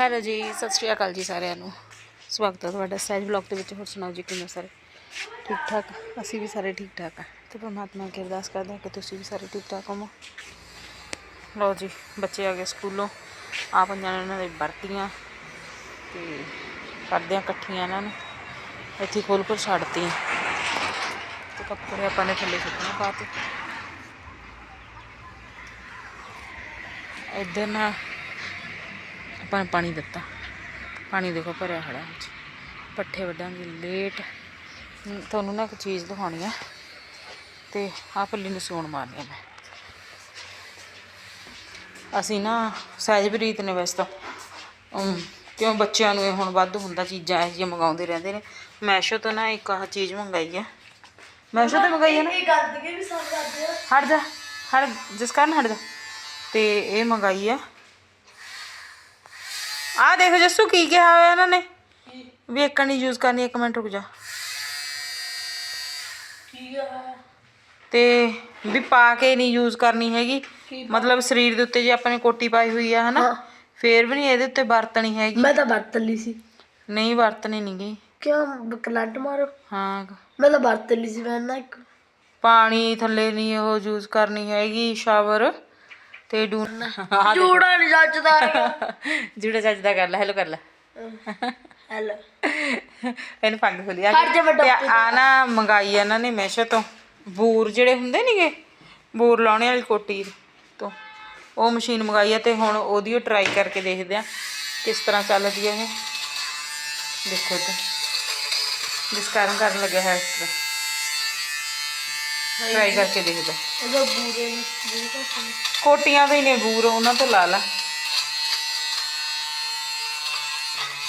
Hello ਜੀ, ਸਤਿ ਸ਼੍ਰੀ ਅਕਾਲ ਜੀ ਸਾਰਿਆਂ ਨੂੰ। ਸਵਾਗਤ ਹੈ ਤੁਹਾਡਾ ਸਹਿਜ ਬਲੌਗ ਦੇ ਵਿੱਚ। ਹੋਰ ਸੁਣਾਓ ਜੀ, ਕਿਵੇਂ ਸਾਰੇ? ਠੀਕ ਠਾਕ? ਅਸੀਂ ਵੀ ਸਾਰੇ ਠੀਕ ਠਾਕ ਆ। ਤੇ ਪਰਮਾਤਮਾ ਅੱਗੇ ਅਰਦਾਸ ਕਰਦੇ ਹਾਂ ਕਿ ਤੁਸੀਂ ਵੀ ਸਾਰੇ ਠੀਕ ਠਾਕ ਹੋਵੋ। ਲਓ ਜੀ, ਬੱਚੇ ਆ ਗਏ ਸਕੂਲੋਂ। ਆ ਪੰਜਾਂ ਨੇ ਇਹਨਾਂ ਦੇ ਵਰਤੀਆਂ। ਤੇ ਕਰਦੇ ਆ ਇਕੱਠੀਆਂ ਇਹਨਾਂ ਨੂੰ। ਇੱਥੇ ਖੋਲ ਛੱਡਤੀਆਂ। ਤੇ ਕੱਪੜੇ ਆਪਾਂ ਨੇ ਥੱਲੇ ਸੁੱਕਣੇ ਪਾਤੇ ਇੱਧਰ ਨਾ ਆਪਾਂ ਨੇ ਪਾਣੀ ਦਿੱਤਾ। ਪਾਣੀ ਦੇਖੋ ਭਰਿਆ ਖੜਾ ਅੱਜ ਪੱਠੇ ਵੱਢਾਂਗੇ ਲੇਟ। ਤੁਹਾਨੂੰ ਨਾ ਇੱਕ ਚੀਜ਼ ਦਿਖਾਉਣੀ ਆ। ਤੇ ਆਹ ਪੱਲੀ ਨੂੰ ਸੌਣ ਮਾਰਨੀ ਆ ਮੈਂ। ਅਸੀਂ ਨਾ ਸਹਿਜਪ੍ਰੀਤ ਨੇ ਵੈਸੇ ਤਾਂ ਕਿਉਂ ਬੱਚਿਆਂ ਨੂੰ ਇਹ ਹੁਣ ਵੱਧ ਹੁੰਦਾ ਚੀਜ਼ਾਂ ਇਹ ਜਿਹੀਆਂ ਮੰਗਾਉਂਦੇ ਰਹਿੰਦੇ ਨੇ। ਮੈਸ਼ੋ ਤੋਂ ਨਾ ਇੱਕ ਆਹ ਚੀਜ਼ ਮੰਗਾਈ ਆ। ਮੈਸ਼ੋ ਤੋਂ ਮੰਗਾਈ ਆ ਨਾ? ਇਹ ਗੰਦ ਕੇ ਵੀ ਸਭ ਕਰਦੇ ਆ। ਹਟ ਜਾ ਹਟ ਜਿਸ ਕਾਰਨ ਹਟ ਜਾ। ਤੇ ਇਹ ਮੰਗਾਈ ਆ। ਆ ਦੇਖੋ ਜੱਸੂ ਕੀ ਕਿਹਾ ਹੋਇਆ ਇਹਨਾਂ ਨੇ? ਵੀ ਇੱਕ ਨਹੀਂ ਯੂਜ਼ ਕਰਨੀ ਇੱਕ ਮਿੰਟ ਰੁਕ ਜਾ। ਠੀਕ ਆ ਤੇ ਵੀ ਪਾ ਕੇ ਨਹੀਂ ਯੂਜ਼ ਕਰਨੀ ਹੈਗੀ। ਮਤਲਬ ਸਰੀਰ ਦੇ ਉੱਤੇ ਜੇ ਆਪਾਂ ਨੇ ਕੋਟੀ ਪਾਈ ਹੋਈ ਆ ਹਨਾ? ਫੇਰ ਵੀ ਨਹੀਂ ਇਹਦੇ ਉੱਤੇ ਵਰਤਣੀ ਹੈਗੀ। ਮੈਂ ਤਾਂ ਵਰਤ ਲਈ ਸੀ। ਨਹੀਂ ਵਰਤਣੀ ਨਹੀਂਗੀ ਕਿਉਂ? ਕਰੰਟ ਮਾਰੋ। ਹਾਂ। ਮੈਂ ਤਾਂ ਵਰਤ ਲਈ ਸੀ ਮੈਂ ਨਾ ਇੱਕ ਪਾਣੀ ਥੱਲੇ ਨਹੀਂ ਉਹ ਯੂਜ਼ ਕਰਨੀ ਹੈਗੀ ਸ਼ਾਵਰ। ਤੇ ਡੂ ਆਹ ਦੇਖੋ। ਜੂੜਾ ਨਹੀਂ ਜੱਜਦਾ ਹੈਗਾ। ਜਿਹੜਾ ਚੱਜਦਾ ਕਰ ਲੈ ਹੈਲੋ ਕਰ ਲੈ। ਹੈਲੋ ਇਹਨੂੰ ਪੱਗ ਖੋਲੀ। ਆ ਹਟ ਜਾ ਵੱਡਾ ਤੇ ਆ ਨਾ ਮੰਗਾਈ ਇਹਨਾਂ ਨੇ ਮੈਸ਼ੋ ਤੋਂ। ਬੂਰ ਜਿਹੜੇ ਹੁੰਦੇ ਨੇਗੇ ਬੂਰ ਲਾਉਣੇ ਵਾਲੀ ਕੋਟੀ ਤੋਂ। ਉਹ ਮਸ਼ੀਨ ਮੰਗਾਈ ਆ ਤੇ ਹੁਣ ਉਹਦੀ ਉਹ ਟਰਾਈ ਕਰਕੇ ਦੇਖਦੇ ਆ ਕਿਸ ਤਰ੍ਹਾਂ ਚੱਲਦੀ ਹੈ ਇਹ। ਦੇਖੋ ਤੇ ਜਿਸ ਕਾਰਨ ਕਰਨ ਲੱਗਿਆ ਹੈ ਇਸ ਤਰ੍ਹਾਂ ਟਰਾਈ ਕਰਕੇ ਦੇਖਦਾ ਇਹਦਾ ਬੂਰੇ ਨੂੰ ਬੂਰੇ ਦਾ ਸੀ। ਕੋਟੀਆਂ ਦੇ ਹੀ ਨੇ ਬੂਰ ਉਹਨਾਂ ਤੋਂ ਲਾ ਲਾ।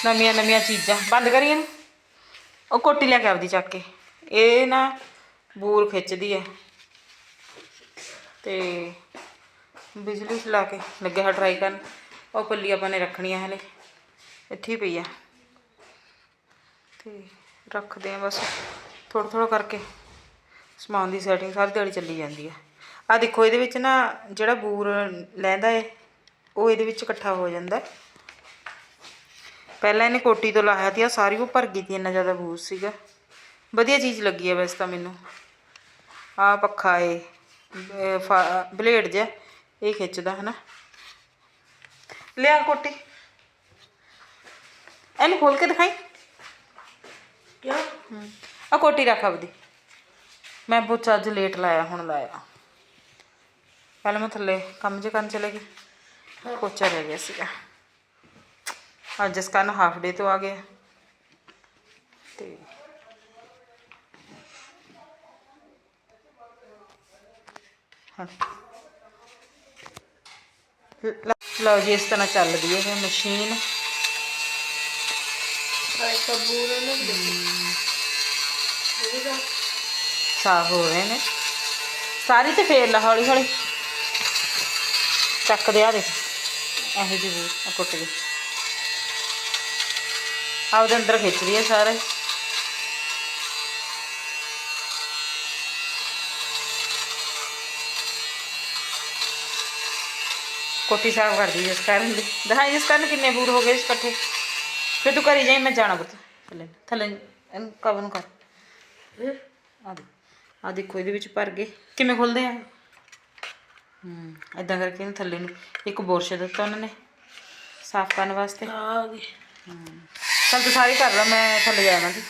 ਨਵੀਆਂ ਨਵੀਆਂ ਚੀਜ਼ਾਂ। ਬੰਦ ਕਰੀਏ ਨਾ? ਉਹ ਕੋਟੀ ਲੈ ਕੇ ਆਪਦੀ ਚੱਕ ਕੇ। ਇਹ ਨਾ ਬੂਰ ਖਿੱਚਦੀ ਹੈ ਤੇ ਬਿਜਲੀ ਚਲਾ ਕੇ ਲੱਗਿਆ ਹੈ ਟਰਾਈ ਕਰਨ। ਉਹ ਪੱਲੀ ਆਪਾਂ ਨੇ ਰੱਖਣੀ ਹੈ ਹਲੇ। ਇੱਥੇ ਹੀ ਪਈ ਆ। ਤੇ ਰੱਖਦੇ ਆ ਬਸ। ਥੋੜਾ ਥੋੜਾ ਕਰਕੇ। ਸਮਾਨ ਦੀ ਸੈਟਿੰਗ ਸਾਰੀ ਦਿਹਾੜੀ ਚੱਲੀ ਜਾਂਦੀ ਹੈ ਆ ਦੇਖੋ ਇਹਦੇ ਵਿੱਚ ਨਾ ਜਿਹੜਾ ਬੂਰ ਲੈਂਦਾ ਏ ਉਹ ਇਹਦੇ ਵਿੱਚ ਇਕੱਠਾ ਹੋ ਜਾਂਦਾ। ਪਹਿਲਾਂ ਇਹਨੇ ਕੋਟੀ ਤੋਂ ਲਾਇਆ ਤੀ ਆ ਸਾਰੀ ਉਹ ਭਰ ਗਈ ਤੀ ਇੰਨਾ ਜ਼ਿਆਦਾ ਬੂਰ ਸੀਗਾ। ਵਧੀਆ ਚੀਜ਼ ਲੱਗੀ ਹੈ ਵੈਸੇ ਤਾਂ ਮੈਨੂੰ। ਆ ਪੱਖਾ ਏ ਬਲੇਡ ਜਿਹਾ ਇਹ ਖਿੱਚਦਾ ਹਨਾ। ਲਿਆ ਕੋਟੀ। ਇਹਨੂੰ ਖੋਲ ਕੇ ਦਿਖਾਈ। ਕਿਉਂ? ਆ ਕੋਟੀ ਰੱਖ ਆਪਦੀ। ਮੈਂ ਪੁੱਛ ਅੱਜ ਲੇਟ ਲਾਇਆ ਹੁਣ ਲਾਇਆ। ਪਹਿਲਾਂ ਮੈਂ ਥੱਲੇ ਕੰਮ ਜੇ ਕਰਨ ਚਲੇ ਗਈ ਪੋਚਾ ਰਹਿ ਗਿਆ ਸੀਗਾ। ਅੱਜ ਜਿਸ ਕਾਰਨ ਹਾਫ ਡੇ ਤੋਂ ਆ ਗਿਆ। ਤੇ ਹਾਂ। ਲ- ਲਓ ਜੀ ਇਸ ਤਰ੍ਹਾਂ ਚੱਲਦੀ ਹੈ ਇਹ ਮਸ਼ੀਨ ਹਾਏ ਤਾਂ ਬੂਰੇ ਨੂੰ ਬੂਰੇ ਦਾ ਸਾਫ਼ ਹੋ ਰਹੇ ਨੇ। ਸਾਰੀ ਤੇ ਫੇਰ ਲਾ ਹੌਲੀ ਹੌਲੀ। ਚੱਕ ਦੇ ਆ ਦੇਖ। ਇਹੋ ਜਿਹੀ ਬੂ ਆ ਕੁੱਟ ਦੇ ਆ ਉਹਦੇ ਅੰਦਰ ਖਿੱਚਦੀ ਹੈ ਸਾਰੇ। ਕੋਟੀ ਸਾਫ਼ ਕਰਦੀ ਜਿਸ ਕਾਰਨ ਦੀ। ਦਿਖਾਈ ਜਿਸ ਕਾਰਨ ਕਿੰਨੇ ਬੂਰ ਹੋ ਗਏ ਇਸ ਇਕੱਠੇ। ਫਿਰ ਤੂੰ ਕਰੀ ਜਾਈ ਮੈਂ ਜਾਣਾ ਪੁੱਤ। ਥੱਲੇ। ਥੱਲੇ ਇਹਨੂੰ ਕਵਰ ਨੂੰ ਕਰ। ਆ ਦੇ ਆ ਦੇਖੋ ਇਹਦੇ ਵਿੱਚ ਭਰ ਗਏ। ਕਿਵੇਂ ਖੁੱਲਦੇ ਆ? ਹੂੰ ਇਦਾਂ ਕਰਕੇ ਇਹਨੂੰ ਥੱਲੇ ਨੂੰ ਇੱਕ ਬੁਰਸ਼ ਦਿੱਤਾ ਉਹਨਾਂ ਨੇ ਸਾਫ਼ ਕਰਨ ਵਾਸਤੇ। ਆ ਗਈ ਚੱਲ ਤੂੰ ਸਾਰੀ ਕਰ ਲੈ ਮੈਂ ਥੱਲੇ ਜਾਵਾਂਗੀ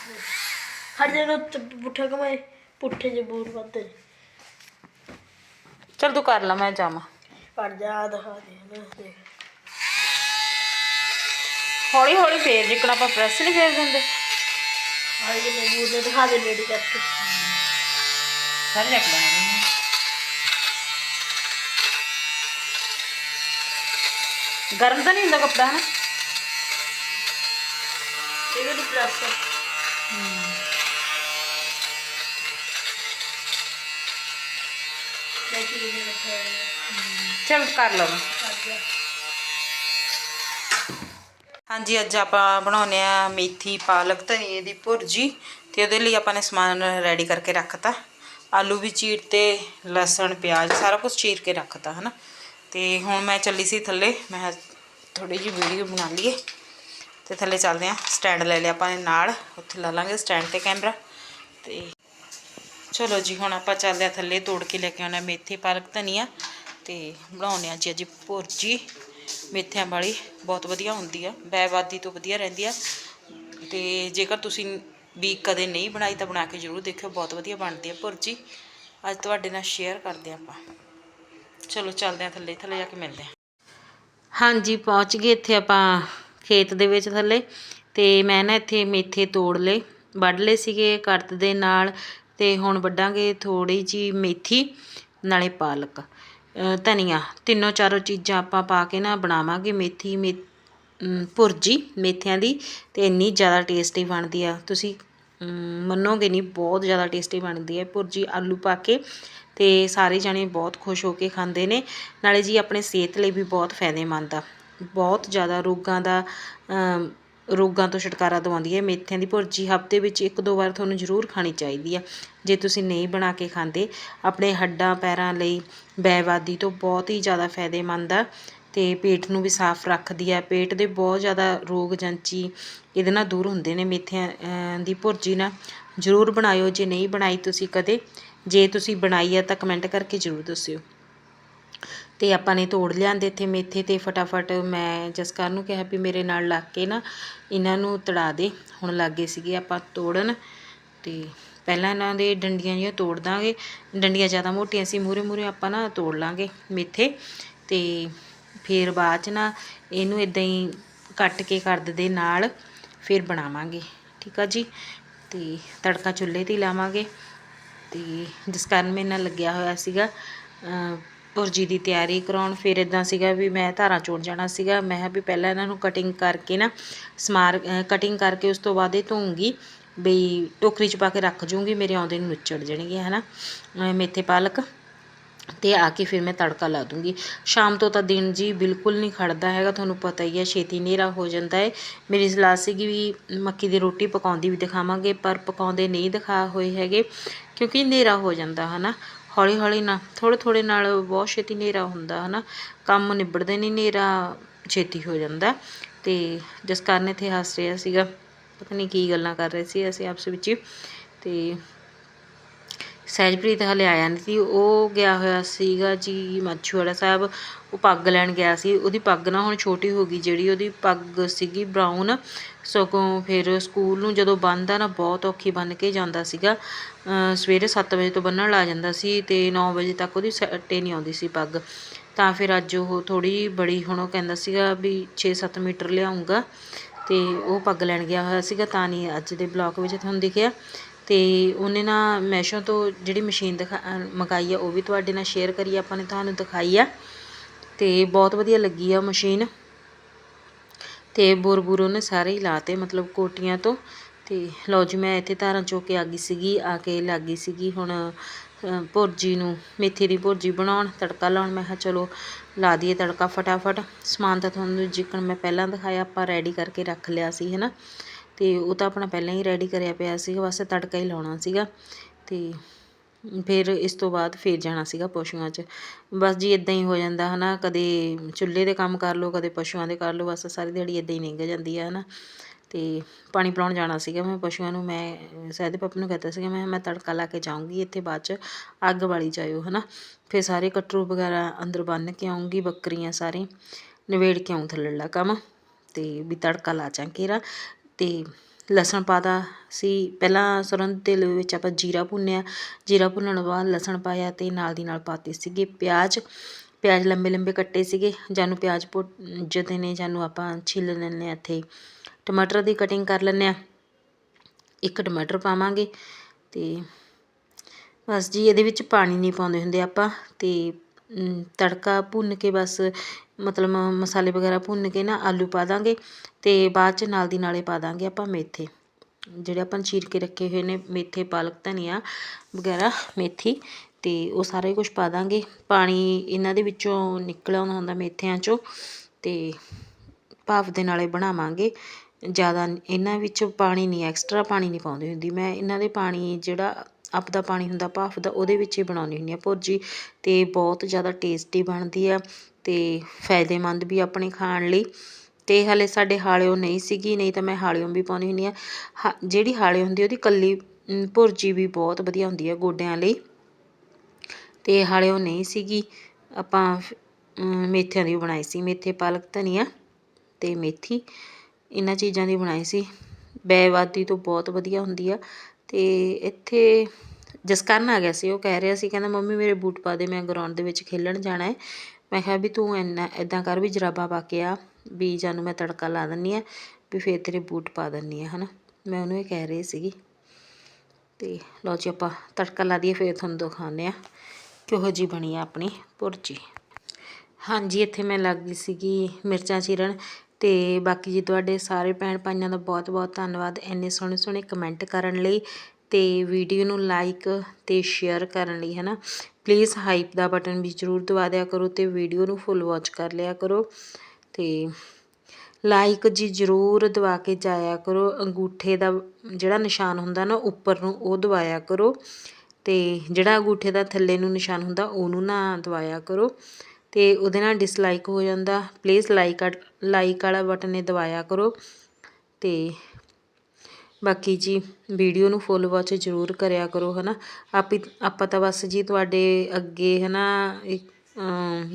ਹਰ ਜਨ ਉੱਤੇ ਪੁੱਠਾ ਕਮਾਏ ਪੁੱਠੇ ਜੇ ਬੂਰ ਵੱਧਦੇ ਚੱਲ ਤੂੰ ਕਰ ਲੈ ਮੈਂ ਜਾਵਾਂ। ਪੜ ਜਾ ਦਿਖਾ ਦੇ ਨਾ ਹੌਲੀ ਹੌਲੀ ਫੇਰ ਜਿੱਕਣਾ ਆਪਾਂ ਪ੍ਰੈਸ ਨਹੀਂ ਫੇਰ ਦਿੰਦੇ। ਹਾਏ ਜੇ ਮੈਂ ਬੂਰੇ ਦਿਖਾ ਦੇ ਨੇੜੇ ਕਰਕੇ ਲੈਣਾ ਗਰਮ ਤਾਂ ਨਹੀਂ ਹੁੰਦਾ ਕੱਪੜਾ ਹਨਾ? ਇਹ ਵੀ ਪਲੱਸ ਚੱਲ ਕਰ ਲਵਾਂ ਹਾਂਜੀ ਅੱਜ ਆਪਾਂ ਬਣਾਉਨੇ ਆ ਮੇਥੀ ਪਾਲਕ ਧਨੀਏ ਦੀ ਭੁਰਜੀ ਤੇ ਉਹਦੇ ਲਈ ਆਪਾਂ ਨੇ ਸਮਾਨ ਰੈਡੀ ਕਰਕੇ ਰੱਖਤਾ। ਆਲੂ ਵੀ ਚੀਰ ਤੇ, ਲਸਣ, ਪਿਆਜ਼, ਸਾਰਾ ਕੁਝ ਚੀਰ ਕੇ ਰੱਖਤਾ, ਹਨਾ? ਤੇ ਹੁਣ ਮੈਂ ਚੱਲੀ ਸੀ ਥੱਲੇ, ਮੈਂ ਕਿਹਾ ਥੋੜੀ ਜਿਹੀ ਵੀਡੀਓ ਬਣਾ ਲਈਏ। ਤੇ ਥੱਲੇ ਚੱਲਦੇ ਆ ਸਟੈਂਡ ਲੈ ਲਿਆ ਆਪਾਂ ਨੇ ਨਾਲ, ਉੱਥੇ ਲਾ ਲਾਂਗੇ ਸਟੈਂਡ ਤੇ ਕੈਮਰਾ। ਤੇ ਚਲੋ ਜੀ, ਹੁਣ ਆਪਾਂ ਚੱਲਦੇ ਆ ਥੱਲੇ, ਤੋੜ ਕੇ ਲੈ ਕੇ ਆਉਣਾ ਮੇਥੇ ਪਾਲਕ ਧਨੀਆ। ਤੇ ਬਣਾਉਂਦੇ ਆ ਜੀ ਅੱਜ ਭੁਰਜੀ, ਮੇਥਿਆਂ ਵਾਲੀ, ਬਹੁਤ ਵਧੀਆ ਹੁੰਦੀ ਆ, ਬੈਵਾਦੀ ਤੋਂ ਵਧੀਆ ਰਹਿੰਦੀ ਆ। ਤੇ ਜੇਕਰ ਤੁਸੀਂ ਵੀ ਕਦੇ ਨਹੀਂ ਬਣਾਈ ਤਾਂ ਬਣਾ ਕੇ ਜ਼ਰੂਰ ਦੇਖਿਓ, ਬਹੁਤ ਵਧੀਆ ਬਣਦੀ ਹੈ ਭੁਰਜੀ। ਅੱਜ ਤੁਹਾਡੇ ਨਾਲ ਸ਼ੇਅਰ ਕਰਦੇ ਹਾਂ ਆਪਾਂ। ਚਲੋ, ਚੱਲਦੇ ਆ ਥੱਲੇ ਥੱਲੇ ਜਾ ਕੇ ਮਿਲਦੇ ਆ। ਹਾਂਜੀ, ਪਹੁੰਚ ਗਏ ਇੱਥੇ ਆਪਾਂ ਖੇਤ ਦੇ ਵਿੱਚ ਥੱਲੇ ਤੇ ਮੈਂ ਨਾ ਇੱਥੇ ਮੇਥੇ ਤੋੜ ਲਏ, ਵੱਢ ਲਏ ਸੀਗੇ ਕਰਤ ਦੇ ਨਾਲ ਤੇ ਹੁਣ ਵੱਢਾਂਗੇ ਥੋੜੀ ਜੀ ਮੇਥੀ, ਨਾਲੇ ਪਾਲਕ ਧਨੀਆ। ਤਿੰਨੋਂ ਚਾਰੋਂ ਚੀਜ਼ਾਂ ਆਪਾਂ ਪਾ ਕੇ ਨਾ ਬਣਾਵਾਂਗੇ ਮੇਥੀ, ਮੇ ਭੁਰਜੀ ਮੇਥਿਆਂ ਦੀ ਅਤੇ ਇੰਨੀ ਜ਼ਿਆਦਾ ਟੇਸਟੀ ਬਣਦੀ ਆ। ਤੁਸੀਂ ਮੰਨੋਗੇ ਨਹੀਂ, ਬਹੁਤ ਜ਼ਿਆਦਾ ਟੇਸਟੀ ਬਣਦੀ ਹੈ ਭੁਰਜੀ ਆਲੂ ਪਾ ਕੇ ਅਤੇ ਸਾਰੇ ਜਾਣੇ ਬਹੁਤ ਖੁਸ਼ ਹੋ ਕੇ ਖਾਂਦੇ ਨੇ। ਨਾਲੇ ਜੀ ਆਪਣੇ ਸਿਹਤ ਲਈ ਵੀ ਬਹੁਤ ਫਾਇਦੇਮੰਦ ਆ। ਬਹੁਤ ਜ਼ਿਆਦਾ ਰੋਗਾਂ ਦਾ ਰੋਗਾਂ ਤੋਂ ਛੁਟਕਾਰਾ ਦਿਵਾਉਂਦੀ ਹੈ ਮੇਥਿਆਂ ਦੀ ਭੁਰਜੀ। ਹਫ਼ਤੇ ਵਿੱਚ ਇੱਕ ਦੋ ਵਾਰ ਤੁਹਾਨੂੰ ਜ਼ਰੂਰ ਖਾਣੀ ਚਾਹੀਦੀ ਆ। ਜੇ ਤੁਸੀਂ ਨਹੀਂ ਬਣਾ ਕੇ ਖਾਂਦੇ, ਆਪਣੇ ਹੱਡਾਂ, ਪੈਰਾਂ ਲਈ ਬੈਵਾਦੀ ਤੋਂ ਬਹੁਤ ਹੀ ਜ਼ਿਆਦਾ ਫਾਇਦੇਮੰਦ ਆ। ਅਤੇ ਪੇਟ ਨੂੰ ਵੀ ਸਾਫ਼ ਰੱਖਦੀ ਆ ਪੇਟ ਦੇ ਬਹੁਤ ਜ਼ਿਆਦਾ ਰੋਗ ਜੰਚੀ ਇਹਦੇ ਨਾਲ ਦੂਰ ਹੁੰਦੇ ਨੇ ਮੇਥਿਆਂ ਦੀ ਭੁਰਜੀ ਨਾਲ। ਜ਼ਰੂਰ ਬਣਾਇਓ, ਜੇ ਨਹੀਂ ਬਣਾਈ ਤੁਸੀਂ ਕਦੇ, ਜੇ ਤੁਸੀਂ ਬਣਾਈ ਆ ਤਾਂ ਕਮੈਂਟ ਕਰਕੇ ਜ਼ਰੂਰ ਦੱਸਿਓ। ਤੇ ਆਪਾਂ ਨੇ ਤੋੜ ਲਿਆਂਦੇ ਇੱਥੇ ਮੇਥੇ ਤੇ ਫਟਾਫਟ ਮੈਂ ਜਸਕਰ ਨੂੰ ਕਿਹਾ ਵੀ ਮੇਰੇ ਨਾਲ ਲੱਗ ਕੇ ਨਾ ਇਹਨਾਂ ਨੂੰ ਤੜਾ ਦੇ। ਹੁਣ ਲੱਗੇ ਸੀਗੇ ਆਪਾਂ ਤੋੜਨ ਤੇ ਪਹਿਲਾਂ ਇਹਨਾਂ ਦੇ ਡੰਡੀਆਂ ਜਿਹੀਆਂ ਤੋੜ ਦਾਂਗੇ। ਡੰਡੀਆਂ ਜ਼ਿਆਦਾ ਮੋਟੀਆਂ ਸੀ ਮੂਰੇ ਮੂਰੇ ਆਪਾਂ ਨਾ ਤੋੜ ਲਾਂਗੇ ਮੇਥੇ ਤੇ ਫਿਰ ਬਾਅਦ ਚ ਨਾ ਇਹਨੂੰ ਇਦਾਂ ਹੀ ਕੱਟ ਕੇ ਕਰਦ ਦੇ ਨਾਲ, ਫਿਰ ਬਣਾਵਾਂਗੇ, ਠੀਕ ਆ ਜੀ? ਤੇ ਤੜਕਾ ਚੁੱਲ੍ਹੇ ਤੇ ਹੀ ਲਾਵਾਂਗੇ। ਤੇ ਜਿਸ ਕਾਰਨ ਮੇਰੇ ਨਾਲ ਲੱਗਿਆ ਹੋਇਆ ਸੀਗਾ ਭੁਰਜੀ ਦੀ ਤਿਆਰੀ ਕਰਾਉਣ, ਫਿਰ ਇਦਾਂ ਸੀਗਾ ਵੀ ਮੈਂ ਧਾਰਾਂ ਚੋਣ ਜਾਣਾ ਸੀਗਾ। ਮੈਂ ਵੀ ਪਹਿਲਾਂ ਇਹਨਾਂ ਨੂੰ ਕਟਿੰਗ ਕਰਕੇ ਨਾ ਸਮਾਰ ਕਟਿੰਗ ਕਰਕੇ ਉਸ ਤੋਂ ਬਾਅਦ ਇਹ ਧੋਊਂਗੀ। ਬਈ ਟੋਕਰੀ 'ਚ ਪਾ ਕੇ ਰੱਖ ਜੂੰਗੀ, ਮੇਰੇ ਆਉਂਦੇ ਨੂੰ ਨੁੱਚੜ ਜਾਣਗੇ, ਹਨਾ? ਅਮ ਮੇਥੇ ਪਾਲਕ। ਅਤੇ ਆ ਕੇ ਫਿਰ ਮੈਂ ਤੜਕਾ ਲਾ ਦੂੰਗੀ। ਸ਼ਾਮ ਤੋਂ ਤਾਂ ਦਿਨ ਜੀ ਬਿਲਕੁਲ ਨਹੀਂ ਖੜਦਾ ਹੈਗਾ, ਤੁਹਾਨੂੰ ਪਤਾ ਹੀ ਹੈ ਛੇਤੀ ਹਨੇਰਾ ਹੋ ਜਾਂਦਾ ਹੈ। ਮੇਰੀ ਸਲਾਹ ਸੀਗੀ ਵੀ ਮੱਕੀ ਦੀ ਰੋਟੀ ਪਕਾਉਂਦੀ ਵੀ ਦਿਖਾਵਾਂਗੇ, ਪਰ ਪਕਾਉਂਦੇ ਨਹੀਂ ਦਿਖਾ ਹੋਏ ਹੈਗੇ, ਕਿਉਂਕਿ ਹਨੇਰਾ ਹੋ ਜਾਂਦਾ, ਹਨਾ। ਹੌਲੀ ਹੌਲੀ ਨਾ ਥੋੜ੍ਹੇ ਥੋੜ੍ਹੇ ਨਾਲ ਬਹੁਤ ਛੇਤੀ ਹਨੇਰਾ ਹੁੰਦਾ, ਹਨਾ। ਕੰਮ ਨਿਬੜਦੇ ਨਹੀਂ, ਹਨੇਰਾ ਛੇਤੀ ਹੋ ਜਾਂਦਾ। ਤੇ ਜਿਸ ਕਾਰਨ ਇੱਥੇ ਹੱਸ ਰਿਹਾ ਸੀਗਾ, ਪਤਾ ਨਹੀਂ ਕੀ ਗੱਲਾਂ ਕਰ ਰਹੇ ਸੀ ਅਸੀਂ ਆਪਸ ਵਿੱਚ। ਹੀ। ਤੇ ਸਹਿਜਪ੍ਰੀਤ ਹਲੇ ਆਇਆ ਨਹੀਂ ਸੀ, ਉਹ ਗਿਆ ਹੋਇਆ ਸੀਗਾ ਜੀ ਮਾਛੂਵਾੜਾ ਸਾਹਿਬ, ਉਹ ਪੱਗ ਲੈਣ ਗਿਆ ਸੀ, ਉਹਦੀ ਪੱਗ ਨਾ ਹੁਣ ਛੋਟੀ ਹੋ ਗਈ, ਜਿਹੜੀ ਉਹਦੀ ਪੱਗ ਸੀਗੀ ਬਰਾਊਨ ਸਗੋਂ ਫਿਰ ਸਕੂਲ ਨੂੰ ਜਦੋਂ ਬੰਨਦਾ ਨਾ ਬਹੁਤ ਔਖੀ ਬੰਨ ਕੇ ਜਾਂਦਾ ਸੀਗਾ ਸਵੇਰੇ 7 ਵਜੇ ਤੋਂ ਬੰਨਣ ਲਾ ਜਾਂਦਾ ਸੀ ਤੇ 9 ਵਜੇ ਤੱਕ ਉਹਦੀ ਸੱਟੇ ਨਹੀਂ ਆਉਂਦੀ ਸੀ ਪੱਗ, ਤਾਂ ਫਿਰ ਅੱਜ ਉਹ ਥੋੜੀ ਬੜੀ ਹੁਣ ਉਹ ਕਹਿੰਦਾ ਸੀਗਾ ਵੀ 6-7 ਮੀਟਰ ਲਿਆਉਂਗਾ ਤੇ ਉਹ ਪੱਗ ਲੈਣ ਗਿਆ ਹੋਇਆ ਸੀਗਾ, ਤਾਂ ਨਹੀਂ ਅੱਜ ਦੇ ਬਲੌਗ ਵਿੱਚ ਤੁਹਾਨੂੰ ਦਿਖਿਆ ਅਤੇ ਉਹਨੇ ਨਾ ਮੈਸ਼ੋ ਤੋਂ ਜਿਹੜੀ ਮਸ਼ੀਨ ਦਿਖਾ, ਅਹ ਮੰਗਾਈ ਆ, ਉਹ ਵੀ ਤੁਹਾਡੇ ਨਾਲ ਸ਼ੇਅਰ ਕਰੀ ਆਪਾਂ ਨੇ ਤੁਹਾਨੂੰ ਦਿਖਾਈ ਆ। ਤੇ ਬਹੁਤ ਵਧੀਆ ਲੱਗੀ ਆ ਮਸ਼ੀਨ। ਤੇ ਬੁਰ ਬੁਰ ਉਹਨੇ ਸਾਰੇ ਹੀ ਲਾਤੇ ਮਤਲਬ ਕੋਟੀਆਂ ਤੋਂ। ਤੇ ਲਓ ਜੀ, ਮੈਂ ਇੱਥੇ ਧਾਰਾਂ ਚੋ ਕੇ ਆ ਗਈ ਸੀਗੀ, ਆ ਕੇ ਲੱਗ ਗਈ ਸੀਗੀ ਹੁਣ ਭੁਰਜੀ ਨੂੰ, ਮੇਥੀ ਦੀ ਭੁਰਜੀ ਬਣਾਉਣ, ਤੜਕਾ ਲਾਉਣ। ਮੈਂ ਕਿਹਾ ਚਲੋ, ਲਾ ਦਈਏ ਤੜਕਾ ਫਟਾਫਟ। ਸਮਾਨ ਤਾਂ ਤੁਹਾਨੂੰ ਜਿੱਕਣ ਮੈਂ ਪਹਿਲਾਂ ਦਿਖਾਇਆ, ਆਪਾਂ ਰੈਡੀ ਕਰਕੇ ਰੱਖ ਲਿਆ ਸੀ, ਹੈਨਾ। ਅਤੇ ਉਹ ਤਾਂ ਆਪਣਾ ਪਹਿਲਾਂ ਹੀ ਰੈਡੀ ਕਰਿਆ ਪਿਆ ਸੀਗਾ, ਬਸ ਤੜਕਾ ਹੀ ਲਾਉਣਾ ਸੀਗਾ ਅਤੇ ਫਿਰ ਇਸ ਤੋਂ ਬਾਅਦ ਫਿਰ ਜਾਣਾ ਸੀਗਾ ਪਸ਼ੂਆਂ 'ਚ। ਬਸ ਜੀ ਇਦਾਂ ਹੀ ਹੋ ਜਾਂਦਾ ਹੈ ਨਾ ਕਦੇ ਚੁੱਲ੍ਹੇ ਦੇ ਕੰਮ ਕਰ ਲਓ, ਕਦੇ ਪਸ਼ੂਆਂ ਦੇ ਕਰ ਲਓ, ਬਸ ਸਾਰੀ ਦਿਹਾੜੀ ਇਦਾਂ ਹੀ ਲੰਘ ਜਾਂਦੀ ਹੈ ਨਾ ਅਤੇ ਪਾਣੀ ਪਿਲਾਉਣ ਜਾਣਾ ਸੀਗਾ ਮੈਂ ਪਸ਼ੂਆਂ ਨੂੰ, ਮੈਂ ਸਹਿਦੇ ਪਾਪਾ ਨੂੰ ਕਹਤਾ ਸੀਗਾ, ਮੈਂ ਮੈਂ ਤੜਕਾ ਲਾ ਕੇ ਜਾਊਂਗੀ ਇੱਥੇ ਬਾਅਦ 'ਚ, ਅੱਗ ਵਾਲੀ ਜਾਇਓ ਹੈ ਨਾ ਫਿਰ ਸਾਰੇ ਕਟਰੂ ਵਗੈਰਾ ਅੰਦਰ ਬੰਨ੍ਹ ਕੇ ਆਉਂਗੀ ਬੱਕਰੀਆਂ ਸਾਰੇ ਨਵੇੜ ਕੇ ਆਉਂ ਥੱਲੜਾ ਕੰਮ, ਤੇ ਵੀ ਤੜਕਾ ਲਾ ਚਾਂ ਕੇਰਾ ਅਤੇ ਲਸਣ ਪਾਦਾ ਸੀ। ਪਹਿਲਾਂ ਸਰੋਂ ਦੇ ਤੇਲ ਵਿੱਚ ਆਪਾਂ ਜੀਰਾ ਭੁੰਨਿਆ। ਜੀਰਾ ਭੁੰਨਣ ਤੋਂ ਬਾਅਦ ਲਸਣ ਪਾਇਆ ਅਤੇ ਨਾਲ ਦੀ ਨਾਲ ਪਾਤੇ ਸੀਗੇ ਪਿਆਜ਼। ਪਿਆਜ਼ ਲੰਬੇ ਲੰਬੇ ਕੱਟੇ ਸੀਗੇ। ਜਾਨੂੰ ਪਿਆਜ਼ ਭੁੱਜਦੇ ਨੇ ਜਾਨੂੰ ਆਪਾਂ ਛਿੱਲ ਲੈਂਦੇ ਹਾਂ ਇੱਥੇ। ਟਮਾਟਰ ਦੀ ਕਟਿੰਗ ਕਰ ਲੈਂਦੇ ਹਾਂ। ਇੱਕ ਟਮਾਟਰ ਪਾਵਾਂਗੇ ਅਤੇ ਬਸ ਜੀ, ਇਹਦੇ ਵਿੱਚ ਪਾਣੀ ਨਹੀਂ ਪਾਉਂਦੇ ਹੁੰਦੇ ਆਪਾਂ ਅਤੇ ਤੜਕਾ ਭੁੰਨ ਕੇ ਬਸ, ਮਤਲਬ ਮਸਾਲੇ ਵਗੈਰਾ ਭੁੰਨ ਕੇ ਨਾ ਆਲੂ ਪਾ ਦਾਂਗੇ ਅਤੇ ਬਾਅਦ ਚ ਨਾਲ ਦੀ ਨਾਲੇ ਪਾ ਦਾਂਗੇ ਆਪਾਂ ਮੇਥੇ। ਜਿਹੜੇ ਆਪਾਂ ਚੀਰ ਕੇ ਰੱਖੇ ਹੋਏ ਨੇ ਮੇਥੇ, ਪਾਲਕ, ਧਨੀਆ ਵਗੈਰਾ, ਮੇਥੀ ਅਤੇ ਉਹ ਸਾਰਾ ਕੁਝ ਪਾ ਦਾਂਗੇ। ਪਾਣੀ ਇਹਨਾਂ ਦੇ ਵਿੱਚੋਂ ਨਿਕਲ ਆਉਂਦਾ ਹੁੰਦਾ ਮੇਥਿਆਂ ਚੋਂ ਅਤੇ ਭਾਫ ਦੇ ਨਾਲੇ ਬਣਾਵਾਂਗੇ। ਜ਼ਿਆਦਾ ਇਹਨਾਂ ਵਿੱਚ ਪਾਣੀ ਨਹੀਂ, ਐਕਸਟਰਾ ਪਾਣੀ ਨਹੀਂ ਪਾਉਂਦੀ ਹੁੰਦੀ। ਮੈਂ ਇਹਨਾਂ ਦੇ ਪਾਣੀ ਜਿਹੜਾ ਆਪਦਾ ਪਾਣੀ ਹੁੰਦਾ, ਭਾਫ ਦਾ, ਉਹਦੇ ਵਿੱਚ ਹੀ ਬਣਾਉਂਦੀ ਹੁੰਦੀ ਹਾਂ ਭੁਰਜੀ ਅਤੇ ਬਹੁਤ ਜ਼ਿਆਦਾ ਟੇਸਟੀ ਬਣਦੀ ਆ ਅਤੇ ਫਾਇਦੇਮੰਦ ਵੀ ਆਪਣੇ ਖਾਣ ਲਈ। ਅਤੇ ਹਾਲੇ ਸਾਡੇ ਹਾਲਿਓ ਨਹੀਂ ਸੀਗੀ, ਨਹੀਂ ਤਾਂ ਮੈਂ ਹਾਲਿਓ ਵੀ ਪਾਉਂਦੀ ਹੁੰਦੀ ਹਾਂ। ਹਾ- ਜਿਹੜੀ ਹਾਲਿਓ ਹੁੰਦੀ ਉਹਦੀ ਇਕੱਲੀ ਭੁਰਜੀ ਵੀ ਬਹੁਤ ਵਧੀਆ ਹੁੰਦੀ ਆ ਗੋਡਿਆਂ ਲਈ। ਤੇ ਹਾਲਿਓ ਨਹੀਂ ਸੀਗੀ, ਆਪਾਂ ਮੇਥਿਆਂ ਦੀ ਬਣਾਈ ਸੀ, ਮੇਥੇ, ਪਾਲਕ, ਧਨੀਆ ਅਤੇ ਮੇਥੀ। ਇਹਨਾਂ ਚੀਜ਼ਾਂ ਦੀ ਬਣਾਈ ਸੀ। ਬੈਵਾਦੀ ਤੋਂ ਬਹੁਤ ਵਧੀਆ ਹੁੰਦੀ ਆ। ਅਤੇ ਇੱਥੇ ਜਸਕਰਨ ਆ ਗਿਆ ਸੀ, ਉਹ ਕਹਿ ਰਿਹਾ ਸੀ, ਕਹਿੰਦਾ, ਮੰਮੀ, ਮੇਰੇ ਬੂਟ ਪਾ ਦੇ, ਮੈਂ ਗਰਾਊਂਡ ਦੇ ਵਿੱਚ ਖੇਲਣ ਜਾਣਾ ਹੈ। ਮੈਂ ਕਿਹਾ, ਵੀ ਤੂੰ ਇੰਨਾ ਇੱਦਾਂ ਕਰ ਵੀ ਜਰਾਬਾਂ ਪਾ ਕੇ ਆ, ਵੀ ਜਾਨੂੰ ਮੈਂ ਤੜਕਾ ਲਾ ਦਿੰਦੀ ਹਾਂ ਵੀ ਫਿਰ ਤੇਰੇ ਬੂਟ ਪਾ ਦਿੰਦੀ ਹਾਂ ਹੈ ਨਾ ਮੈਂ ਉਹਨੂੰ ਇਹ ਕਹਿ ਰਹੀ ਸੀਗੀ। ਤੇ ਲਓ ਜੀ, ਆਪਾਂ ਤੜਕਾ ਲਾ ਦਈਏ, ਫਿਰ ਤੁਹਾਨੂੰ ਦਿਖਾਉਂਦੇ ਆ ਕਿਹੋ ਜੀ ਬਣੀ ਆ ਆਪਣੀ ਭੁਰਜੀ ਹਾਂਜੀ, ਇੱਥੇ ਮੈਂ ਲੱਗ ਗਈ ਸੀਗੀ ਮਿਰਚਾਂ ਚੀਰਨ। ਤੇ ਬਾਕੀ ਜੀ ਤੁਹਾਡੇ ਸਾਰੇ ਭੈਣ ਭਾਈਆਂ ਦਾ ਬਹੁਤ ਬਹੁਤ ਧੰਨਵਾਦ ਇੰਨੇ ਸੋਹਣੇ ਸੋਹਣੇ ਕਮੈਂਟ ਕਰਨ ਲਈ ਤੇ ਵੀਡੀਓ ਨੂੰ ਲਾਈਕ ਤੇ ਸ਼ੇਅਰ ਕਰਨ ਲਈ ਹੈ ਨਾ ਪਲੀਜ਼ ਹਾਈਪ ਦਾ ਬਟਨ ਵੀ ਜ਼ਰੂਰ ਦਬਾ ਦਿਆ ਕਰੋ ਤੇ ਵੀਡੀਓ ਨੂੰ ਫੁੱਲ ਵਾਚ ਕਰ ਲਿਆ ਕਰੋ ਤੇ ਲਾਈਕ ਜੀ ਜ਼ਰੂਰ ਦਵਾ ਕੇ ਜਾਇਆ ਕਰੋ, ਅੰਗੂਠੇ ਦਾ ਜਿਹੜਾ ਨਿਸ਼ਾਨ ਹੁੰਦਾ ਨਾ ਉੱਪਰ ਨੂੰ ਉਹ ਦਵਾਇਆ ਕਰੋ ਤੇ ਜਿਹੜਾ ਅੰਗੂਠੇ ਦਾ ਥੱਲੇ ਨੂੰ ਨਿਸ਼ਾਨ ਹੁੰਦਾ ਉਹਨੂੰ ਨਾ ਦਵਾਇਆ ਕਰੋ। ਅਤੇ ਉਹਦੇ ਨਾਲ ਡਿਸਲਾਈਕ ਹੋ ਜਾਂਦਾ। ਪਲੀਜ਼ ਲਾਈਕ ਲਾਈਕ ਵਾਲਾ ਬਟਨ ਇਹ ਦਬਾਇਆ ਕਰੋ। ਅਤੇ ਬਾਕੀ ਜੀ ਵੀਡੀਓ ਨੂੰ ਫੁੱਲ ਵਾਚ ਜ਼ਰੂਰ ਕਰਿਆ ਕਰੋ ਹਨਾ। ਆਪੀ ਆਪਾਂ ਤਾਂ ਬਸ ਜੀ ਤੁਹਾਡੇ ਅੱਗੇ ਹਨਾ ਇੱਕ,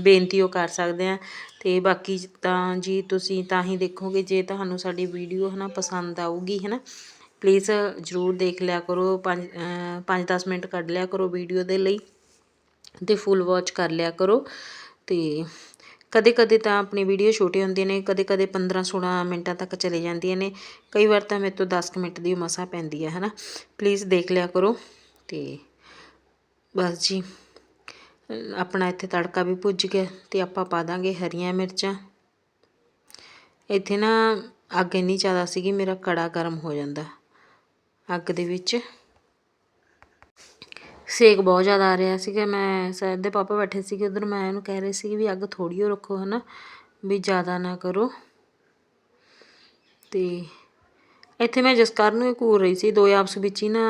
ਬੇਨਤੀ ਉਹ ਕਰ ਸਕਦੇ ਆ। ਤੇ ਬਾਕੀ ਤਾਂ ਜੀ ਤੁਸੀਂ ਤਾਂ ਹੀ ਦੇਖੋਗੇ ਜੇ ਤੁਹਾਨੂੰ ਸਾਡੀ ਵੀਡੀਓ ਹਨਾ ਪਸੰਦ ਆਊਗੀ ਹਨਾ। ਪਲੀਜ਼ ਜ਼ਰੂਰ ਦੇਖ ਲਿਆ ਕਰੋ। 5 5-10 ਮਿੰਟ ਕੱਢ ਲਿਆ ਕਰੋ ਵੀਡੀਓ ਦੇ ਲਈ। ਤੇ ਫੁੱਲ ਵਾਚ ਕਰ ਲਿਆ ਕਰੋ। ਤੇ ਕਦੇ ਕਦੇ ਤਾਂ ਆਪਣੀ ਵੀਡੀਓ ਛੋਟੇ ਹੁੰਦੀਆਂ ਨੇ ਕਦੇ ਕਦੇ 15 16 ਮਿੰਟਾਂ ਤੱਕ ਚਲੇ ਜਾਂਦੀਆਂ ਨੇ। ਕਈ ਵਾਰ ਤਾਂ ਮੇਰੇ ਤੋਂ 10 ਕੁ ਮਿੰਟ ਦੀ ਓ ਮਸਾਂ ਪੈਂਦੀ ਹੈ ਹਨਾ? ਪਲੀਜ਼ ਦੇਖ ਲਿਆ ਕਰੋ ਤੇ ਬਸ ਜੀ, ਆਪਣਾ ਇੱਥੇ ਤੜਕਾ ਵੀ ਭੁੱਜ ਗਿਆ ਤੇ ਆਪਾਂ ਪਾ ਦਾਂਗੇ ਹਰੀਆਂ ਮਿਰਚਾਂ। ਇੱਥੇ ਨਾ ਅੱਗ ਇੰਨੀ ਜ਼ਿਆਦਾ ਸੀਗੀ, ਮੇਰਾ ਕੜਾ ਗਰਮ ਹੋ ਜਾਂਦਾ। ਅੱਗ ਦੇ ਵਿੱਚ ਸੇਕ ਬਹੁਤ ਜ਼ਿਆਦਾ ਆ ਰਿਹਾ ਸੀਗਾ। ਮੈਂ ਸੈਦ ਦੇ ਪਾਪਾ ਬੈਠੇ ਸੀਗੇ ਉਧਰ। ਮੈਂ ਇਹਨੂੰ ਕਹਿ ਰਹੀ ਸੀ ਵੀ ਅੱਗ ਥੋੜ੍ਹੀ ਓ ਰੱਖੋ, ਹਨਾ, ਵੀ ਜ਼ਿਆਦਾ ਨਾ ਕਰੋ। ਤੇ ਇੱਥੇ ਮੈਂ ਜਸਕਰ ਨੂੰ ਹੀ ਘੂਰ ਰਹੀ ਸੀ। ਦੋ ਆਪਸ ਵਿੱਚ ਹੀ ਨਾ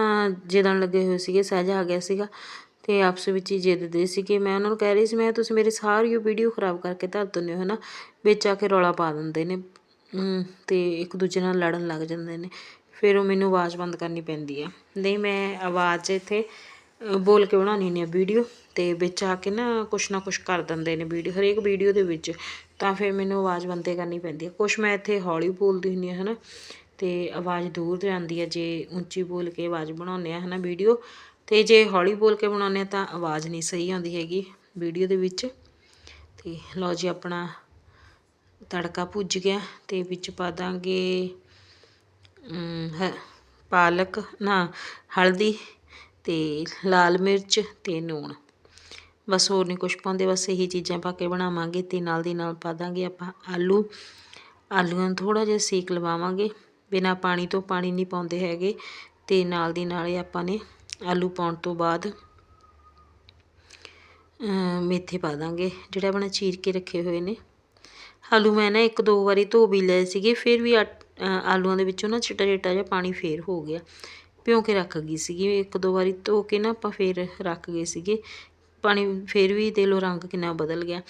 ਜਿੱਦਣ ਲੱਗੇ ਹੋਏ ਸੀਗੇ, ਸਹਿਜ ਆ ਗਿਆ ਸੀਗਾ ਤੇ ਆਪਸ ਵਿੱਚ ਹੀ ਜਿੱਦਦੇ ਸੀਗੇ। ਮੈਂ ਉਹਨਾਂ ਨੂੰ ਕਹਿ ਰਹੀ ਸੀ, ਮੈਂ ਤੁਸੀਂ ਮੇਰੀ ਸਾਰੀ ਵੀਡੀਓ ਖਰਾਬ ਕਰਕੇ ਧਰ ਦਿੰਦੇ ਹੋ, ਹਨਾ, ਵਿੱਚ ਆ ਕੇ ਰੌਲਾ ਪਾ ਦਿੰਦੇ ਨੇ। ਤੇ ਇੱਕ ਦੂਜੇ ਨਾਲ ਲੜਨ ਲੱਗ ਜਾਂਦੇ ਨੇ। ਫਿਰ ਉਹ ਮੈਨੂੰ ਆਵਾਜ਼ ਬੰਦ ਕਰਨੀ ਪੈਂਦੀ ਆ। ਨਹੀਂ, ਮੈਂ ਆਵਾਜ਼ ਇੱਥੇ ਬੋਲ ਕੇ ਬਣਾਉਣੀ ਹੁੰਦੀ ਆ ਵੀਡੀਓ ਤੇ ਵਿੱਚ ਆ ਕੇ ਨਾ ਕੁਛ ਨਾ ਕੁਛ ਕਰ ਦਿੰਦੇ ਨੇ ਵੀਡੀਓ, ਹਰੇਕ ਵੀਡੀਓ ਦੇ ਵਿੱਚ। ਤਾਂ ਫਿਰ ਮੈਨੂੰ ਆਵਾਜ਼ ਬੰਦੇ ਕਰਨੀ ਪੈਂਦੀ ਹੈ ਕੁਛ ਮੈਂ ਇੱਥੇ ਹੌਲੀ ਬੋਲਦੀ ਹੁੰਦੀ ਹਾਂ ਹਨਾ? ਤੇ ਆਵਾਜ਼ ਦੂਰ ਜਾਂਦੀ ਹੈ ਜੇ ਉੱਚੀ ਬੋਲ ਕੇ ਆਵਾਜ਼ ਬਣਾਉਂਦੇ ਆ, ਹਨਾ, ਵੀਡੀਓ? ਤੇ ਜੇ ਹੌਲੀ ਬੋਲ ਕੇ ਬਣਾਉਂਦੇ ਆ ਤਾਂ ਆਵਾਜ਼ ਨਹੀਂ ਸਹੀ ਆਉਂਦੀ ਹੈਗੀ ਵੀਡੀਓ ਦੇ ਵਿੱਚ। ਤੇ ਲਓ ਜੀ, ਆਪਣਾ ਤੜਕਾ ਭੁੱਜ ਗਿਆ ਤੇ ਵਿੱਚ ਪਾ ਦਾਂਗੇ ਪਾਲਕ, ਨਾ, ਹਲਦੀ ਤੇ ਲਾਲ ਮਿਰਚ ਤੇ ਨੂਣ। ਬਸ ਹੋਰ ਨਹੀਂ ਕੁਝ ਪਾਉਂਦੇ ਬਸ ਇਹੀ ਚੀਜ਼ਾਂ ਪਾ ਕੇ ਬਣਾਵਾਂਗੇ ਤੇ ਨਾਲ ਦੀ ਨਾਲ ਪਾ ਦਾਂਗੇ ਆਪਾਂ ਆਲੂ। ਆਲੂਆਂ ਨੂੰ ਥੋੜਾ ਜਿਹਾ ਸੇਕ ਲਵਾਵਾਂਗੇ ਬਿਨਾ ਪਾਣੀ ਤੋਂ ਪਾਣੀ ਨਹੀਂ ਪਾਉਂਦੇ ਹੈਗੇ ਤੇ ਨਾਲ ਦੀ ਨਾਲ ਹੀ ਆਪਾਂ ਨੇ ਆਲੂ ਪਾਉਣ ਤੋਂ ਬਾਅਦ ਮੇਥੇ ਪਾ ਦਾਂਗੇ ਜਿਹੜਾ ਆਪਣਾ ਚੀਰ ਕੇ ਰੱਖੇ ਹੋਏ ਨੇ। ਆਲੂ ਮੈਂ ਨਾ ਇੱਕ ਦੋ ਵਾਰੀ ਧੋ ਵੀ ਲਏ ਸੀਗੇ ਫਿਰ ਵੀ ਅ, ਆਲੂਆਂ ਦੇ ਵਿੱਚੋਂ ਨਾ ਚਿੱਟਾ ਚਿੱਟਾ ਜਿਹਾ ਪਾਣੀ ਫੇਰ ਹੋ ਗਿਆ। ਭਿਉਂ ਕੇ ਰੱਖ ਗਈ ਸੀਗੀ। ਇੱਕ ਦੋ ਵਾਰੀ ਧੋ ਕੇ ਨਾ ਆਪਾਂ ਫੇਰ ਰੱਖ ਗਏ ਸੀਗੇ। ਪਾਣੀ ਫੇਰ ਵੀ ਦੇ ਲੋ ਰੰਗ ਕਿੰਨਾ ਬਦਲ ਗਿਆ।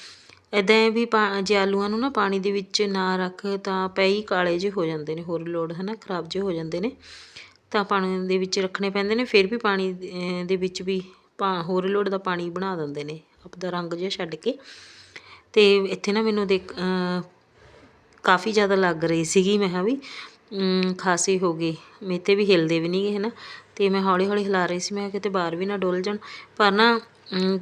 ਇਦਾਂ ਵੀ ਪਾ- ਜੇ ਆਲੂਆਂ ਨੂੰ ਨਾ ਪਾਣੀ ਦੇ ਵਿੱਚ ਨਾ ਰੱਖ ਤਾਂ ਪੈ ਹੀ ਕਾਲੇ ਜਿਹੇ ਹੋ ਜਾਂਦੇ ਨੇ, ਹੋਰ ਲੋੜ ਹਨਾ, ਖਰਾਬ ਜਿਹੇ ਹੋ ਜਾਂਦੇ ਨੇ। ਤਾਂ ਪਾਣੀ ਦੇ ਵਿੱਚ ਰੱਖਣੇ ਪੈਂਦੇ ਨੇ, ਫਿਰ ਵੀ ਪਾਣੀ ਦੇ ਵਿੱਚ ਵੀ ਪਾ, ਹੋਰ ਲੋੜ ਦਾ ਪਾਣੀ ਬਣਾ ਦਿੰਦੇ ਨੇ, ਆਪਦਾ ਰੰਗ ਜਿਹਾ ਛੱਡ ਕੇ। ਤੇ ਇੱਥੇ ਨਾ ਮੈਨੂੰ ਦੇਖ ਕਾਫੀ ਜ਼ਿਆਦਾ ਲੱਗ ਰਹੀ ਸੀਗੀ ਮੈਂ ਕਿਹਾ ਵੀ। ਖਾਸੀ ਹੋ ਗਈ। ਮੇਥੇ ਵੀ ਹਿਲਦੇ ਵੀ ਨਹੀਂਗੇ ਹਨਾ। ਤੇ ਮੈਂ ਹੌਲੀ ਹੌਲੀ ਹਿਲਾ ਰਹੀ ਸੀ। ਮੈਂ ਕਿਤੇ ਬਾਹਰ ਵੀ ਨਾ ਡੁੱਲ ਜਾਣ। ਪਰ ਨਾ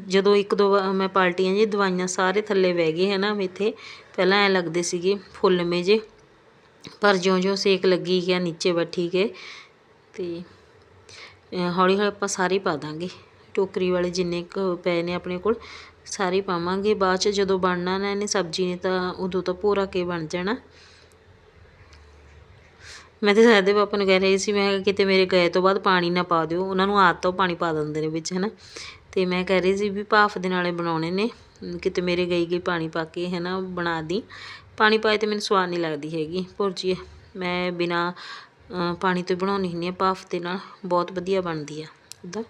ਜਦੋਂ ਇੱਕ ਦੋ ਵਾਰ ਮੈਂ ਪਾਲਟੀਆਂ ਜੀ, ਦਵਾਈਆਂ ਸਾਰੇ ਥੱਲੇ ਬਹਿ ਗਏ, ਹਨਾ, ਮੇਥੇ। ਪਹਿਲਾਂ ਐ ਲੱਗਦੇ ਸੀਗੇ, ਫੁੱਲ ਮੇ ਜੇ ਪਰ ਜਿਉਂ-ਜਿਉਂ ਸੇਕ ਲੱਗੀ ਗਿਆ, ਨੀਚੇ ਬੈਠੀ ਗਏ ਤੇ ਹੌਲੀ ਹੌਲੀ ਆਪਾਂ ਸਾਰੇ ਪਾ ਦਾਂਗੇ। ਟੋਕਰੀ ਵਾਲੇ ਜਿੰਨੇ ਕੁ ਪਏ ਨੇ ਆਪਣੇ ਕੋਲ, ਸਾਰੇ ਪਾਵਾਂਗੇ। ਬਾਅਦ ਚ ਜਦੋਂ ਬਣਨਾ ਨਾ ਇਹਨੇ ਸਬਜ਼ੀ ਨੇ ਤਾਂ ਉਦੋਂ ਤਾਂ ਭੋਰਾ ਕੇ ਬਣ ਜਾਣਾ। ਮੈਂ ਤੇ ਸਾਡੇ ਪਾਪਾ ਨੂੰ ਕਹਿ ਰਹੀ ਸੀ, ਮੈਂ ਕਿਹਾ ਕਿਤੇ ਮੇਰੇ ਗਏ ਤੋਂ ਬਾਅਦ ਪਾਣੀ ਨਾ ਪਾ ਦਿਓ, ਉਹਨਾਂ ਨੂੰ ਆਦਤ ਤੋਂ ਪਾਣੀ ਪਾ ਦਿੰਦੇ ਨੇ ਵਿੱਚ, ਹਨਾ। ਤੇ ਮੈਂ ਕਹਿ ਰਹੀ ਸੀ ਵੀ ਭਾਫ ਦੇ ਨਾਲੇ ਬਣਾਉਣੇ ਨੇ, ਕਿਤੇ ਮੇਰੇ ਗਈ ਗਈ ਪਾਣੀ ਪਾ ਕੇ, ਹਨਾ, ਬਣਾ ਦੀ। ਪਾਣੀ ਪਾਏ ਤੇ ਮੈਨੂੰ ਸਵਾਦ ਨਹੀਂ ਲੱਗਦੀ ਹੈਗੀ, ਭੁਰਜੀ, ਮੈਂ ਬਿਨਾ ਪਾਣੀ ਤੋਂ ਬਣਾਉਣੀ ਹੁੰਦੀ ਆ ਭਾਫ ਦੇ ਨਾਲ, ਬਹੁਤ ਵਧੀਆ ਬਣਦੀ ਆ ਉੱਦਾਂ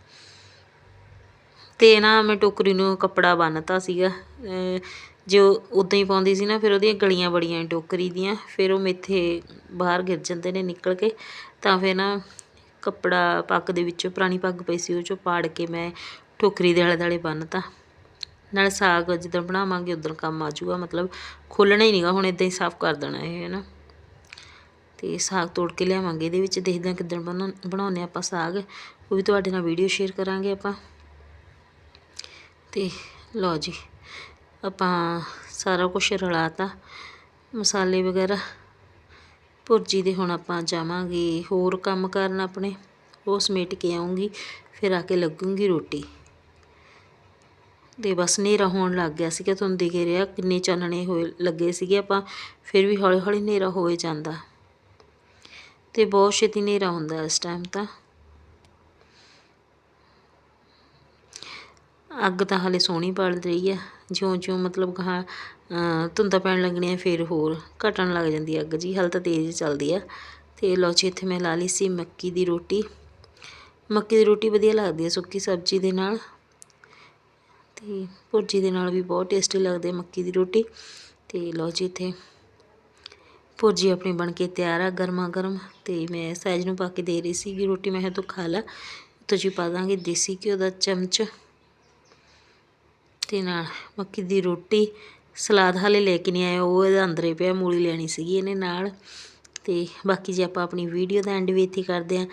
ਤੇ ਨਾ ਮੈਂ ਟੋਕਰੀ ਨੂੰ ਕੱਪੜਾ ਬੰਨਤਾ ਸੀਗਾ ਜੇ ਉਹ ਉਦਾਂ ਹੀ ਪਾਉਂਦੀ ਸੀ ਨਾ, ਫਿਰ ਉਹਦੀਆਂ ਗਲੀਆਂ ਬੜੀਆਂ ਟੋਕਰੀ ਦੀਆਂ, ਫਿਰ ਉਹ ਮੇਥੇ ਬਾਹਰ ਗਿਰ ਜਾਂਦੇ ਨੇ ਨਿਕਲ ਕੇ। ਤਾਂ ਫਿਰ ਨਾ ਕੱਪੜਾ ਪੱਗ ਦੇ ਵਿੱਚੋਂ, ਪੁਰਾਣੀ ਪੱਗ ਪਈ ਸੀ ਉਹ ਚੋਂ ਪਾੜ ਕੇ ਮੈਂ ਟੋਕਰੀ ਦੇ ਆਲੇ ਦੁਆਲੇ ਬੰਨ੍ਹਤਾ ਨਾਲ ਸਾਗ ਜਿੱਦਣ ਬਣਾਵਾਂਗੇ ਉਦੋਂ ਕੰਮ ਆ ਜਾਊਗਾ, ਮਤਲਬ ਖੋਲ੍ਹਣਾ ਹੀ ਨਹੀਂਗਾ ਹੁਣ ਇਦਾਂ ਹੀ ਸਾਫ਼ ਕਰ ਦੇਣਾ ਇਹ, ਹੈ ਨਾ। ਤੇ ਸਾਗ ਤੋੜ ਕੇ ਲਿਆਵਾਂਗੇ, ਇਹਦੇ ਵਿੱਚ ਦੇਖਦੇ ਹਾਂ ਕਿੱਦਣ ਬਣਾ ਬਣਾਉਂਦੇ ਆਪਾਂ ਸਾਗ। ਉਹ ਵੀ ਤੁਹਾਡੇ ਨਾਲ ਵੀਡੀਓ ਸ਼ੇਅਰ ਕਰਾਂਗੇ ਆਪਾਂ। ਤੇ ਲਓ ਜੀ। ਆਪਾਂ ਸਾਰਾ ਕੁਝ ਰਲਾਤਾ। ਮਸਾਲੇ ਵਗੈਰਾ, ਭੁਰਜੀ ਦੇ ਹੁਣ ਆਪਾਂ ਜਾਵਾਂਗੇ ਹੋਰ ਕੰਮ ਕਰਨ ਆਪਣੇ। ਉਹ ਸਮੇਟ ਕੇ ਆਉਂਗੀ, ਫਿਰ ਆ ਕੇ ਲੱਗੂਗੀ ਰੋਟੀ। ਤੇ ਬਸ ਹਨੇਰਾ ਹੋਣ ਲੱਗ ਗਿਆ ਸੀਗਾ, ਤੁਹਾਨੂੰ ਦਿਖ ਰਿਹਾ ਕਿੰਨੇ ਚਾਨਣੇ ਹੋਏ ਲੱਗੇ ਸੀਗੇ ਆਪਾਂ, ਫਿਰ ਵੀ ਹੌਲੀ ਹੌਲੀ ਹਨੇਰਾ ਹੋਏ ਜਾਂਦਾ। ਤੇ ਬਹੁਤ ਛੇਤੀ ਹਨੇਰਾ ਹੁੰਦਾ ਇਸ ਟਾਈਮ ਤਾਂ। ਅੱਗ ਤਾਂ ਹਾਲੇ ਸੋਹਣੀ ਬਲ ਰਹੀ ਆ। ਜਿਉਂ ਜਿਉਂ ਮਤਲਬ ਗਾਹਾਂ ਅਹ ਧੁੰਦਾਂ ਪੈਣ ਲੱਗਣੀਆਂ ਫਿਰ ਹੋਰ ਘਟਣ ਲੱਗ ਜਾਂਦੀ ਅੱਗ ਜੀ। ਹਾਲੇ ਤਾਂ ਤੇਜ਼ ਚੱਲਦੀ ਆ। ਤੇ ਲਓ ਜੀ, ਇੱਥੇ ਮੈਂ ਲਾ ਲਈ ਸੀ ਮੱਕੀ ਦੀ ਰੋਟੀ। ਮੱਕੀ ਦੀ ਰੋਟੀ ਵਧੀਆ ਲੱਗਦੀ ਹੈ ਸੁੱਕੀ ਸਬਜ਼ੀ ਦੇ ਨਾਲ। ਤੇ ਭੁਰਜੀ ਦੇ ਨਾਲ ਵੀ ਬਹੁਤ ਟੇਸਟੀ ਲੱਗਦੀ ਹੈ ਮੱਕੀ ਦੀ ਰੋਟੀ। ਤੇ ਲਓ ਜੀ, ਇੱਥੇ ਭੁਰਜੀ ਆਪਣੀ ਬਣ ਕੇ ਤਿਆਰ ਆ ਗਰਮਾ ਗਰਮ ਤੇ ਮੈਂ ਸਹਿਜ ਨੂੰ ਪਾ ਕੇ ਦੇ ਰਹੀ ਸੀਗੀ ਰੋਟੀ। ਮੈਂ ਕਿਹਾ ਤੂੰ ਖਾ ਲੈ। ਉੱਤੋਂ ਜੀ ਪਾ ਦਾਂਗੇ ਦੇਸੀ ਘਿਓ ਦਾ ਚਮਚ। ਤੇ ਨਾਲ ਮੱਕੀ ਦੀ ਰੋਟੀ, ਸਲਾਦ ਹਾਲੇ ਲੈ ਕੇ ਨਹੀਂ ਆਇਆ ਉਹ ਇਹਦੇ ਅੰਦਰੇ ਪਿਆ, ਮੂਲੀ ਲੈਣੀ ਸੀਗੀ ਇਹਨੇ ਨਾਲ। ਅਤੇ ਬਾਕੀ ਜੇ ਆਪਾਂ ਆਪਣੀ ਵੀਡੀਓ ਦਾ ਐਂਡ ਵੀ ਇੱਥੇ ਕਰਦੇ ਹਾਂ।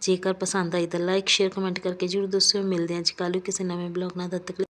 ਜੇਕਰ ਪਸੰਦ ਆਈ ਤਾਂ ਲਾਈਕ ਸ਼ੇਅਰ ਕਮੈਂਟ ਕਰਕੇ ਜਰੂਰ ਦੱਸਿਓ। ਮਿਲਦੇ ਹਾਂ ਅੱਜ ਕੱਲ੍ਹ ਨੂੰ ਕਿਸੇ ਨਵੇਂ ਬਲੌਗ ਨਾਲ, ਤਦ ਤੱਕ